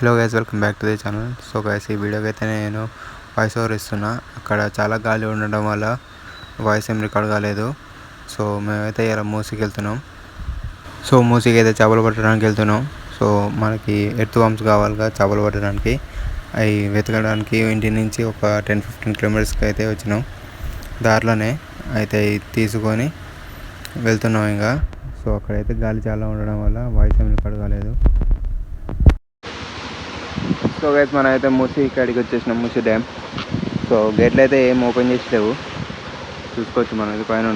Hello guys welcome back to the channel so guys ఈ వీడియోకి అయితే నేను వాయిస్ ఓవర్ ఇస్తున్నా. అక్కడ చాలా గాలి ఉండడం వల్ల వాయిస్ ఏం రికార్డ్ కాలేదు. సో మేమైతే ఇలా మూసికి వెళ్తున్నాం సో మూసికి అయితే చేపలు పట్టడానికి వెళ్తున్నాం. సో మనకి ఎర్త్ వామ్స్ కావాలిగా చేపలు పట్టడానికి. అవి వెతకడానికి ఇంటి నుంచి ఒక టెన్ ఫిఫ్టీన్ కిలోమీటర్స్కి అయితే వచ్చినాం. దారిలోనే అయితే తీసుకొని వెళ్తున్నాం ఇంకా. సో అక్కడైతే గాలి చాలా ఉండడం వల్ల వాయిస్ ఏం రికార్డ్ కాలేదు. సో గైస్ మనం అయితే మూసి ఇక్కడికి వచ్చేసినాం మూసి డ్యామ్. సో గేట్లు అయితే ఏం ఓపెన్ చేసలేవు చూసుకోవచ్చు మనం ఇది పైన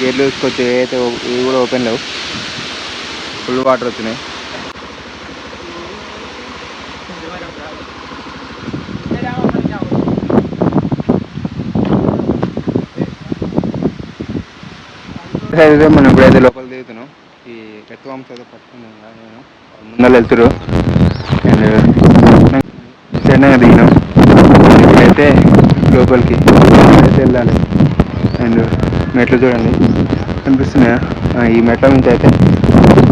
గేట్లు చూసుకోవచ్చు ఏదైతే ఇవి కూడా ఓపెన్ లేవు. ఫుల్ వాటర్ వచ్చినాయి. అయితే మనం ఇప్పుడైతే లోపల దిగుతున్నాం. ఈ ఎత్తు వంశ పట్టుకున్నాం నేను. ముందర వెళ్తురు. అండ్ చెన్నై దిగినాం. ఇప్పుడైతే లోపలికి అయితే వెళ్ళాలి. అండ్ మెట్లు చూడండి. కనిపిస్తున్నాయా? ఈ మెట్ల నుంచి అయితే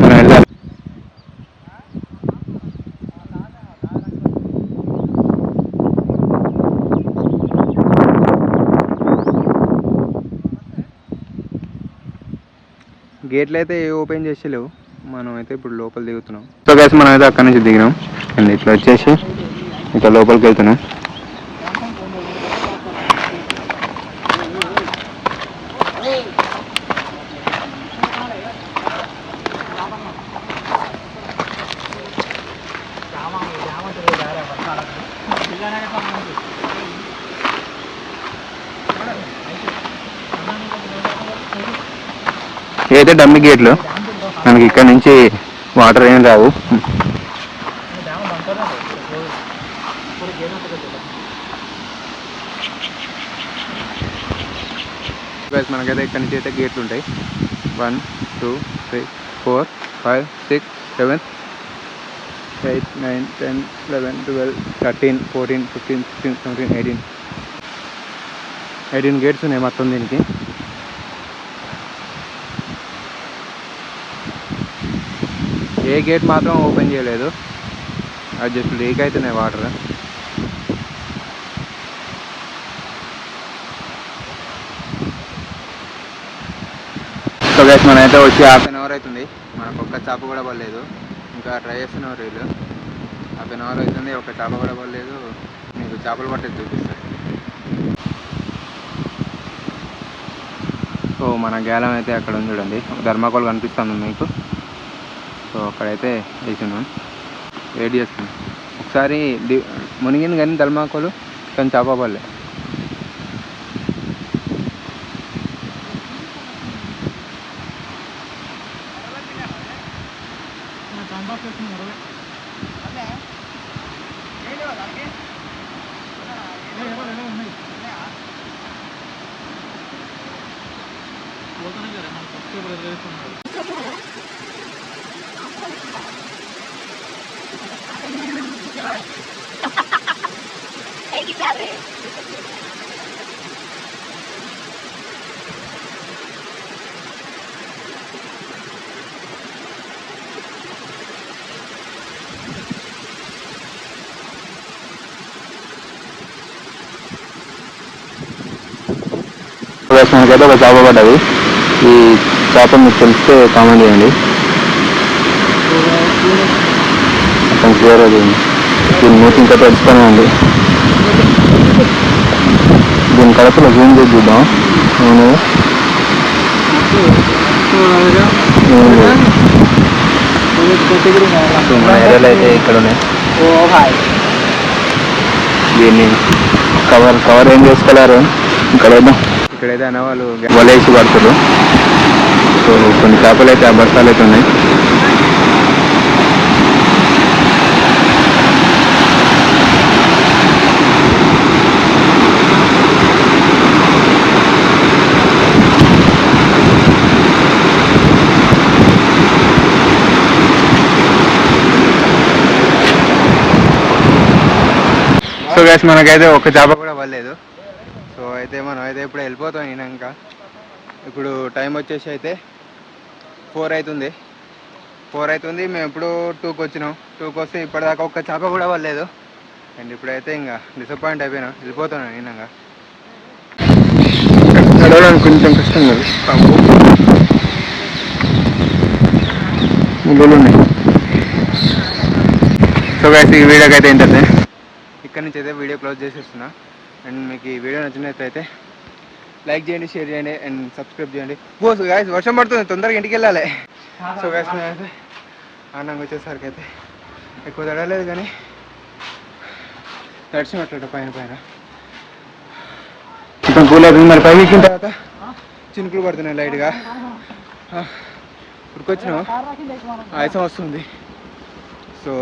మనం వెళ్ళాలి గేట్లు అయితే ఏ ఓపెన్ చేసేలేవు. మనం అయితే ఇప్పుడు లోపల దిగుతున్నాం. సో గైస్ మనం అయితే అక్కడ నుంచి దిగినాం. అండ్ ఇట్లా వచ్చేసి ఇట్లా లోపలికి వెళ్తున్నాం. ఇవైతే డమ్మి గేట్లు మనకి ఇక్కడ నుంచి వాటర్ ఏం రావు. మనకైతే ఇక్కడ నుంచి అయితే గేట్లు ఉంటాయి. One two three four five six seven eight nine ten eleven twelve thirteen fourteen fifteen sixteen seventeen eighteen eighteen gates ఉన్నాయి మొత్తం దీనికి. ఏ గేట్ మాత్రం ఓపెన్ చేయలేదు. అది జస్ట్ లీక్ అవుతున్నాయి వాటర్. సో గైస్ మనం అయితే వచ్చి హాఫ్ అన్ అవర్ అవుతుంది మనకు ఒక్క చేప కూడా పడలేదు. ఇంకా ట్రై చేస్తున్నారు వీళ్ళు హాఫ్ అన్ అవర్ అవుతుంది ఒక్క చేప కూడా పడలేదు. మీకు చేపలు పట్టేది చూపిస్తారు సో మన గేలం అయితే అక్కడ ఉంది చూడండి. ధర్మాకోల్ కనిపిస్తుంది మీకు. సో అక్కడైతే వేసినాం. వెయిట్ చేస్తున్నాం. ఒకసారి మునిగింది కానీ ధర్మాకోలు కానీ చేప పడలే మనకైతే ఒక చేప పడ్డది ఈ చేప మీకు తెలిస్తే కామెంట్ చేయండి మొత్తం క్లియర్ అది దీని మూతి ఇంకా తెలుసుకొని ఉంది. దీని కడపలో జూమ్ చేసి చూద్దాం. ఏరియాలో అయితే ఇక్కడ ఉన్నాయి. దీన్ని కవర్ కవర్ ఏం చేసుకోలేరు? ఇక్కడ ఇక్కడైతే అనేవాళ్ళు వలేసి పడుతున్నారు సో కొన్ని చేపలు అయితే ఆ బస్తాలు అయితే ఉన్నాయి. సో గైస్ మనకైతే ఒక్క చేప కూడా పడలేదు. సో అయితే మనం అయితే ఇప్పుడు వెళ్ళిపోతాం ఇంకా ఇప్పుడు టైం వచ్చేసి అయితే ఫోర్ అవుతుంది ఫోర్ అవుతుంది మేము ఇప్పుడు టూకి వచ్చినాం. టూకి వస్తే ఇప్పటిదాకా ఒక్క చేప కూడా పడలేదు. అండ్ ఇప్పుడైతే ఇంకా డిసప్పాయింట్ అయిపోయినా. వెళ్ళిపోతున్నాను నడవడానికి కొంచెం కష్టం కదా. ఉన్నాయి సో గైస్ ఈ వీడియోకి అయితే ఏంటంటే నుంచి అయితే వీడియో క్లోజ్ చేసేస్తున్నా. అండ్ మీకు ఈ వీడియో నచ్చినట్లయితే లైక్ చేయండి షేర్ చేయండి అండ్ సబ్స్క్రైబ్ చేయండి. ఓ గాయస్ వర్షం పడుతుంది. తొందరగా ఇంటికి వెళ్ళాలి. సో గాయస్ అయితే ఆనందంగా వచ్చేసరికి అయితే ఎక్కువ తడలేదు కానీ తడిచినట్లట పైన పైన. కూల్ అవుతుంది మరి పైకి ఎక్కిన తర్వాత చినుకులు పడుతున్నాయి లైట్గా. ఉరికొచ్చినాం. ఆయాసం వస్తుంది. సో